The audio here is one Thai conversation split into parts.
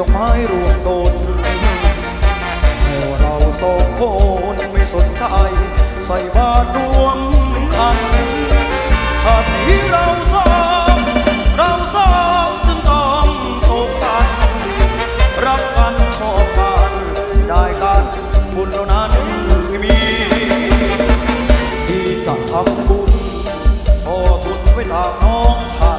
ดอกไม้รวงตนโอ้เราสองคนไม่สนใจ ใส่บาตรรวงคันชาตินี้เราสองเราสองจึงต้องโศกสันรักกันชอบกันได้กันบุญเท่านั้นไม่มีที่จะทำบุญพอทุนไว้ตากน้องชาย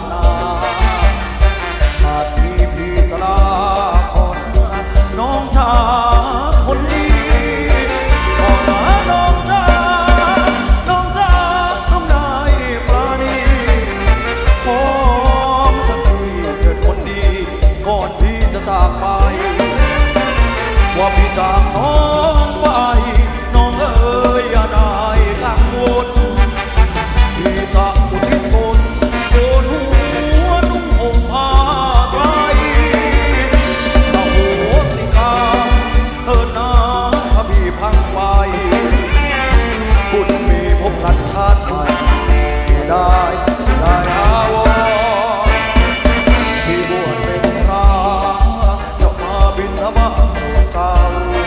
all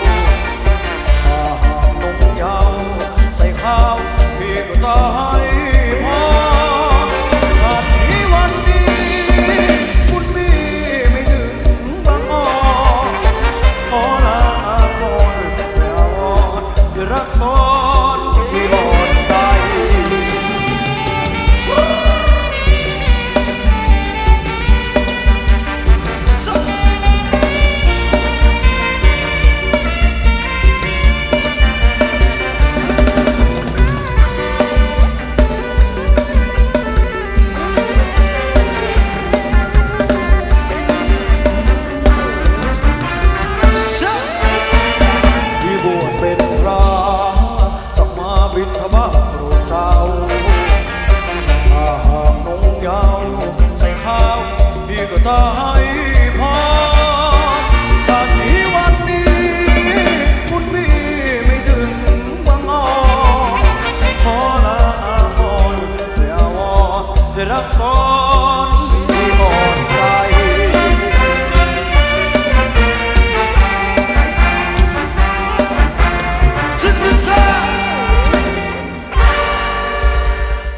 thought